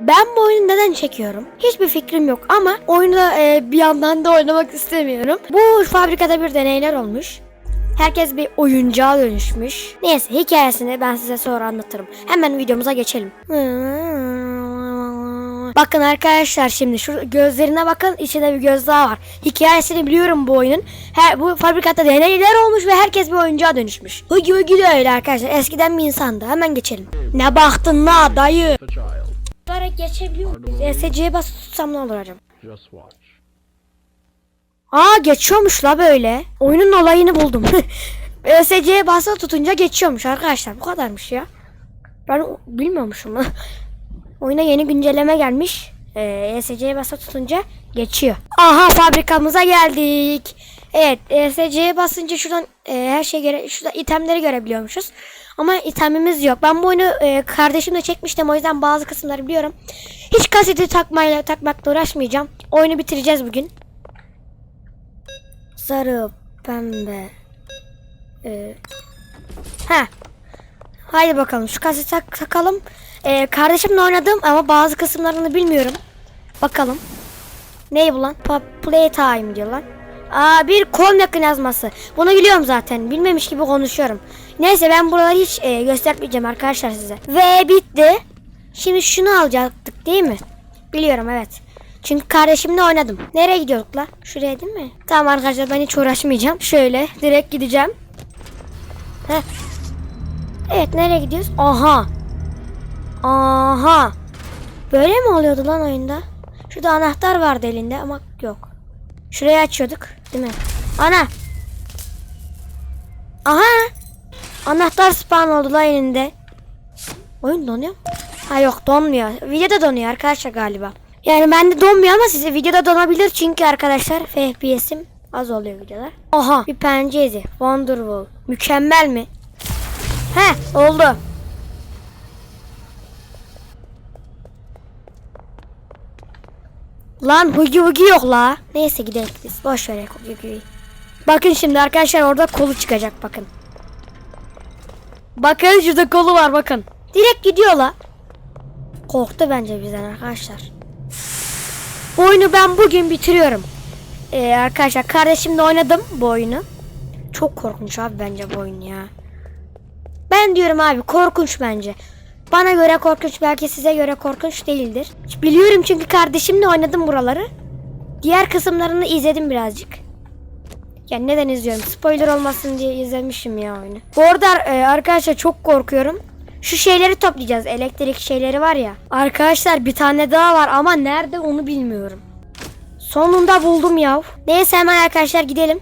Ben bu oyunu neden çekiyorum? Hiçbir fikrim yok ama oyunu e, bir yandan da oynamak istemiyorum. Bu fabrikada bir deneyler olmuş. Herkes bir oyuncağa dönüşmüş. Neyse hikayesini ben size sonra anlatırım. Hemen videomuza geçelim. Bakın arkadaşlar şimdi şu gözlerine bakın içinde bir göz daha var. Hikayesini biliyorum bu oyunun. Her, bu fabrikada deneyler olmuş ve herkes bir oyuncağa dönüşmüş. Hugi Hugi de öyle arkadaşlar. Eskiden bir insandı. Hemen geçelim. Ne baktın la dayı? Bunlara geçebiliyor muyuz? ESC'ye basıp tutsam ne olur acaba? Just watch. Aa geçiyormuş la böyle. Oyunun olayını buldum. ESC'ye basılı tutunca geçiyormuş arkadaşlar. Bu kadarmış ya. Ben bilmiyormuşum. Oyuna yeni güncelleme gelmiş. Ee, ESC'ye basılı tutunca geçiyor. Aha fabrikamıza geldik. Evet ESC'ye basınca şuradan e, her şey göre şurada itemleri görebiliyormuşuz. Ama itemimiz yok. Ben bu oyunu e, kardeşimle çekmiştim o yüzden bazı kısımları biliyorum. Hiç kaseti takmayla takmakla uğraşmayacağım. Oyunu bitireceğiz bugün. Sarı, pembe. Ee, ha. Haydi bakalım şu kaseti tak- takalım. Ee, kardeşimle oynadım ama bazı kısımlarını bilmiyorum. Bakalım. Ne bu lan? Pa- Playtime diyor lan. Aa bir kol mekanizması. Bunu biliyorum zaten. Bilmemiş gibi konuşuyorum. Neyse ben buraları hiç e, göstermeyeceğim arkadaşlar size. Ve bitti. Şimdi şunu alacaktık değil mi? Biliyorum evet. Çünkü kardeşimle oynadım. Nereye gidiyorduk la? Şuraya değil mi? Tamam arkadaşlar ben hiç uğraşmayacağım. Şöyle direkt gideceğim. Heh. Evet nereye gidiyoruz? Aha. Aha. Böyle mi oluyordu lan oyunda? Şurada anahtar vardı elinde ama. Şurayı açıyorduk değil mi? Ana. Aha. Anahtar spawn oldu lan elinde. Oyun donuyor mu? Ha yok donmuyor. Videoda donuyor arkadaşlar galiba. Yani bende donmuyor ama size videoda donabilir çünkü arkadaşlar FPS'im az oluyor videolar. Aha bir pencere. Wonderwall. Mükemmel mi? He oldu. Lan Hugi Hugi yok la. Neyse gidelim biz. Boş ver Hugi. Bakın şimdi arkadaşlar orada kolu çıkacak bakın. Bakın şurada kolu var bakın. Direkt gidiyor la. Korktu bence bizden arkadaşlar. Bu oyunu ben bugün bitiriyorum. Ee, arkadaşlar kardeşimle oynadım bu oyunu. Çok korkunç abi bence bu oyun ya. Ben diyorum abi korkunç bence. Bana göre korkunç belki size göre korkunç değildir. Biliyorum çünkü kardeşimle oynadım buraları. Diğer kısımlarını izledim birazcık. Yani neden izliyorum? Spoiler olmasın diye izlemişim ya oyunu. Bu arada e, arkadaşlar çok korkuyorum. Şu şeyleri toplayacağız. Elektrik şeyleri var ya. Arkadaşlar bir tane daha var ama nerede onu bilmiyorum. Sonunda buldum ya. Neyse hemen arkadaşlar gidelim.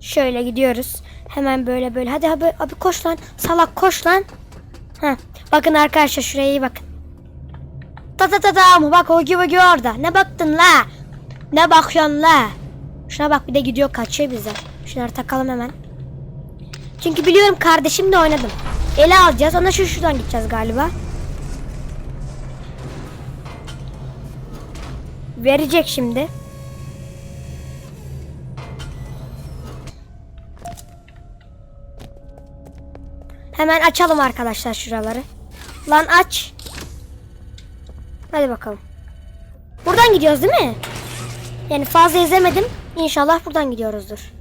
Şöyle gidiyoruz. Hemen böyle böyle. Hadi abi, abi koş lan. Salak koş lan. Heh. Bakın arkadaşlar şuraya iyi bakın. Ta ta ta ta mı? Bak o gibi orada. Ne baktın la? Ne bakıyorsun la? Şuna bak bir de gidiyor kaçıyor bize. Şunları takalım hemen. Çünkü biliyorum kardeşimle oynadım. Ele alacağız. Ona şu şuradan gideceğiz galiba. Verecek şimdi. Hemen açalım arkadaşlar şuraları. Lan aç. Hadi bakalım. Buradan gidiyoruz değil mi? Yani fazla izlemedim. İnşallah buradan gidiyoruzdur.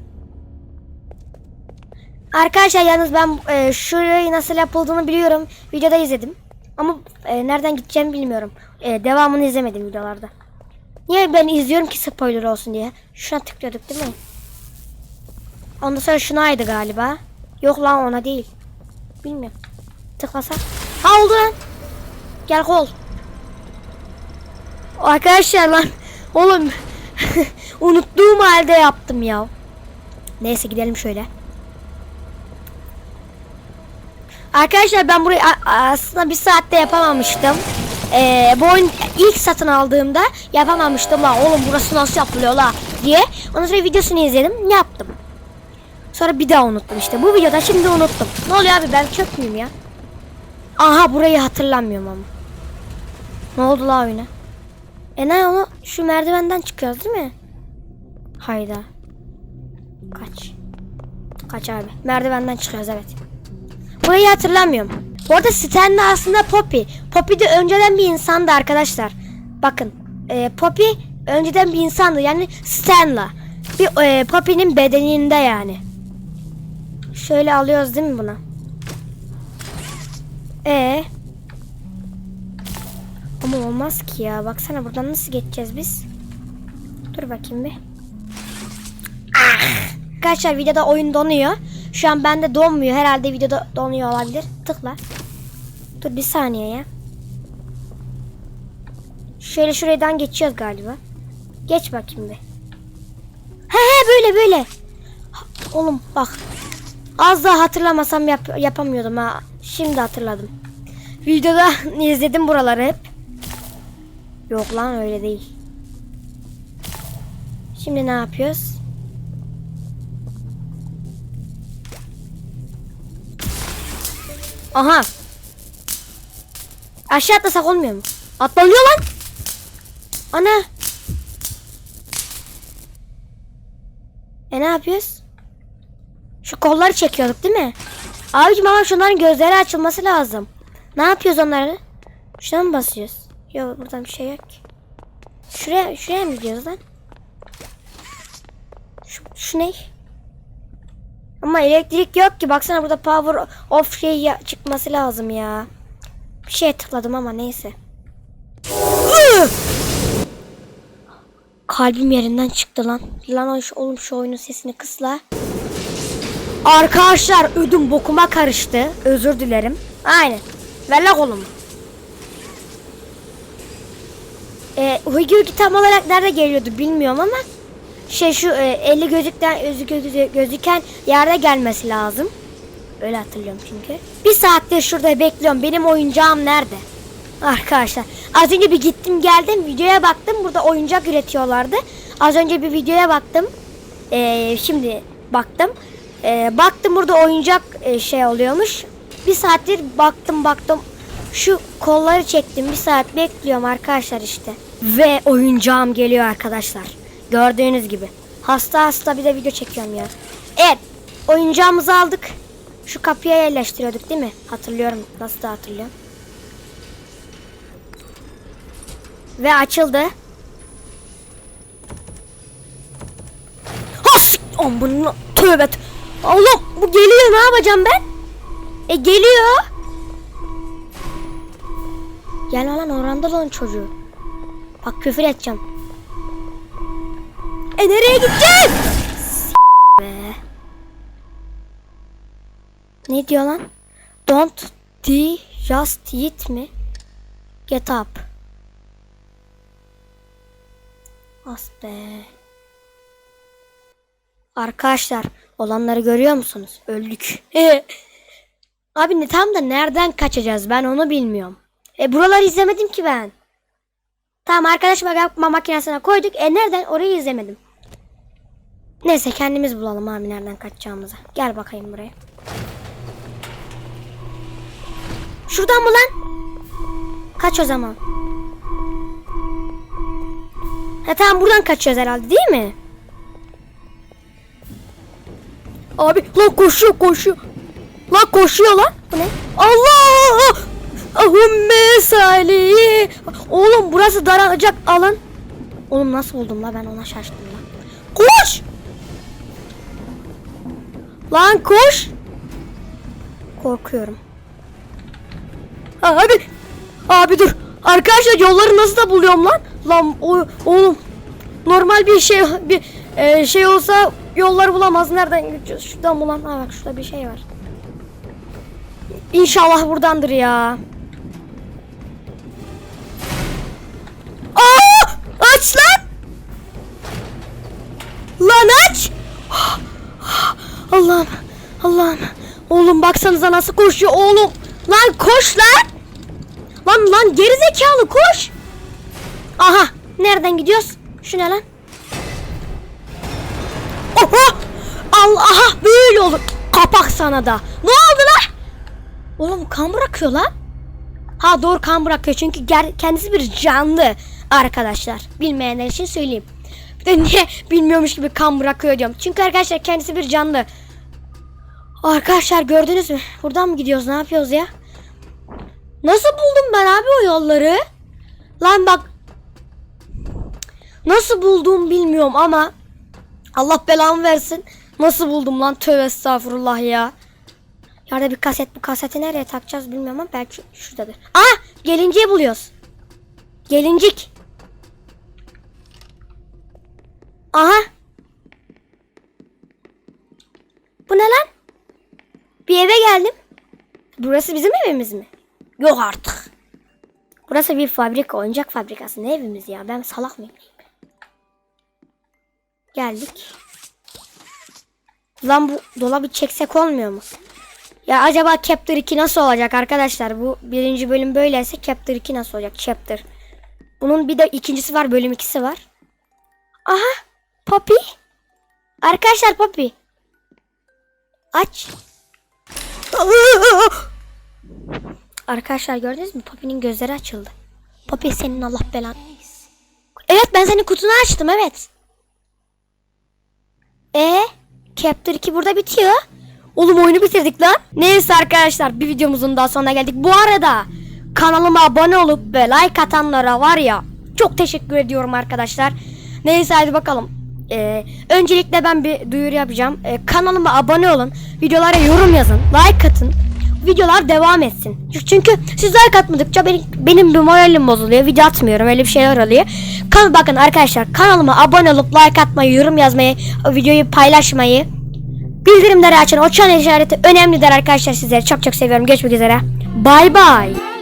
Arkadaşlar yalnız ben e, şurayı nasıl yapıldığını biliyorum. Videoda izledim. Ama e, nereden gideceğimi bilmiyorum. E, devamını izlemedim videolarda. Niye ben izliyorum ki spoiler olsun diye. Şuna tıklıyorduk değil mi? Ondan sonra şunaydı galiba. Yok lan ona değil. Bilmiyorum. Tıklasak. Ha oldu lan. Gel kol. Arkadaşlar lan. Oğlum. Unuttuğum halde yaptım ya. Neyse gidelim şöyle. Arkadaşlar ben burayı aslında bir saatte yapamamıştım. Ee, bu oyun ilk satın aldığımda yapamamıştım la oğlum burası nasıl yapılıyor la diye. Ondan sonra videosunu izledim yaptım. Sonra bir daha unuttum işte. Bu videoda şimdi unuttum. Ne oluyor abi ben çöp müyüm ya? Aha burayı hatırlamıyorum ama. Ne oldu la oyuna? E ne onu şu merdivenden çıkıyoruz değil mi? Hayda. Kaç. Kaç abi. Merdivenden çıkıyoruz evet. Burayı hatırlamıyorum. Bu arada Stanley aslında Poppy. Poppy de önceden bir insandı arkadaşlar. Bakın. E, Poppy önceden bir insandı. Yani Stanley. Bir e, Poppy'nin bedeninde yani. Şöyle alıyoruz değil mi bunu? E Ama olmaz ki ya. Baksana buradan nasıl geçeceğiz biz? Dur bakayım bir. Ah! Arkadaşlar videoda oyun donuyor. Şu an bende donmuyor. Herhalde videoda donuyor olabilir. Tıkla. Dur bir saniye ya. Şöyle şuradan geçiyoruz galiba. Geç bakayım bir. He he böyle böyle. Oğlum bak. Az daha hatırlamasam yap- yapamıyordum ha. Şimdi hatırladım. Videoda izledim buraları hep. Yok lan öyle değil. Şimdi ne yapıyoruz? Aha. Aşağı atlasak olmuyor mu? Atlanıyor lan. Ana. E ne yapıyoruz? Şu kolları çekiyorduk değil mi? Abicim ama şunların gözleri açılması lazım. Ne yapıyoruz onları? Şuna mı basıyoruz? Yok buradan bir şey yok. Şuraya, şuraya mı gidiyoruz lan? Şu, şu ne? Ama elektrik yok ki. Baksana burada power off şey çıkması lazım ya. Bir şey tıkladım ama neyse. Kalbim yerinden çıktı lan. Lan oğlum şu oyunun sesini kısla. Arkadaşlar ödüm bokuma karıştı. Özür dilerim. Aynen. Ver la kolumu. Ee, Hugi tam olarak nerede geliyordu bilmiyorum ama şey şu e, eli gözükten özü gözü, gözüken yerde gelmesi lazım. Öyle hatırlıyorum çünkü. Bir saattir şurada bekliyorum. Benim oyuncağım nerede? Arkadaşlar az önce bir gittim geldim videoya baktım burada oyuncak üretiyorlardı. Az önce bir videoya baktım. Ee, şimdi baktım. Ee, baktım burada oyuncak e, şey oluyormuş. Bir saattir baktım baktım. Şu kolları çektim. Bir saat bekliyorum arkadaşlar işte. Ve oyuncağım geliyor arkadaşlar. Gördüğünüz gibi. Hasta hasta bir de video çekiyorum ya. Evet. Oyuncağımızı aldık. Şu kapıya yerleştiriyorduk değil mi? Hatırlıyorum. Nasıl da hatırlıyorum. Ve açıldı. Has! Aman tövbe. tö- Allah bu geliyor ne yapacağım ben? E geliyor. Gel lan oranda lan çocuğu. Bak küfür edeceğim. E nereye gideceğim? S- be. Ne diyor lan? Don't de just eat mi? Get up. As be. Arkadaşlar olanları görüyor musunuz? Öldük. Abi ne tam da nereden kaçacağız ben onu bilmiyorum. E buraları izlemedim ki ben. Tamam arkadaş bakma makinesine koyduk. E nereden orayı izlemedim. Neyse kendimiz bulalım abi nereden kaçacağımızı. Gel bakayım buraya. Şuradan mı lan? Kaç o zaman. Ha tamam buradan kaçıyoruz herhalde değil mi? Abi lan koşuyor koşuyor. Lan koşuyor lan. Bu ne? Allah! Ahümme salih. Oğlum burası daralacak alan. Oğlum nasıl buldum la ben ona şaştım lan. Koş! Lan koş! Korkuyorum. Abi! Abi dur. Arkadaşlar yolları nasıl da buluyorum lan? Lan o, oğlum. Normal bir şey bir e, şey olsa yolları bulamaz. Nereden gideceğiz? Şuradan bulan. Ha bak şurada bir şey var. İnşallah buradandır ya. Aa! Aç lan! Lan aç! Allah'ım. Allah'ım. Oğlum baksanıza nasıl koşuyor oğlum. Lan koş lan! Lan lan geri zekalı koş. Aha nereden gidiyoruz? Şu ne lan? Oha! Allah böyle olur. Kapak sana da. Ne oldu lan? Oğlum kan bırakıyor lan. Ha doğru kan bırakıyor çünkü kendisi bir canlı arkadaşlar. Bilmeyenler için söyleyeyim. Bir de niye bilmiyormuş gibi kan bırakıyor diyorum. Çünkü arkadaşlar kendisi bir canlı. Arkadaşlar gördünüz mü? Buradan mı gidiyoruz? Ne yapıyoruz ya? Nasıl buldum ben abi o yolları? Lan bak. Nasıl buldum bilmiyorum ama Allah belamı versin. Nasıl buldum lan tövbe estağfurullah ya. Yerde bir kaset bu kaseti nereye takacağız bilmiyorum ama belki şuradadır. Aa gelinciyi buluyoruz. Gelincik. Aha. Bu ne lan? Bir eve geldim. Burası bizim evimiz mi? Yok artık. Burası bir fabrika, oyuncak fabrikası. Ne evimiz ya? Ben salak mıyım? Geldik. Lan bu dolabı çeksek olmuyor mu? Ya acaba Chapter 2 nasıl olacak arkadaşlar? Bu birinci bölüm böyleyse Chapter 2 nasıl olacak? Chapter. Bunun bir de ikincisi var, bölüm ikisi var. Aha, Poppy. Arkadaşlar Poppy. Aç. Arkadaşlar gördünüz mü? Poppy'nin gözleri açıldı. Poppy senin Allah belan. Evet ben senin kutunu açtım evet. E Chapter 2 burada bitiyor. Oğlum oyunu bitirdik lan. Neyse arkadaşlar bir videomuzun daha sonuna geldik. Bu arada kanalıma abone olup ve like atanlara var ya çok teşekkür ediyorum arkadaşlar. Neyse hadi bakalım. Ee, öncelikle ben bir duyuru yapacağım. Ee, kanalıma abone olun. Videolara yorum yazın. Like atın. Videolar devam etsin. Çünkü siz like atmadıkça benim, benim bir moralim bozuluyor. Video atmıyorum. Öyle bir şeyler oluyor. Kan bakın arkadaşlar kanalıma abone olup like atmayı, yorum yazmayı, videoyu paylaşmayı, bildirimleri açın. O çan işareti önemlidir arkadaşlar sizleri. Çok çok seviyorum. Görüşmek üzere. Bay bay.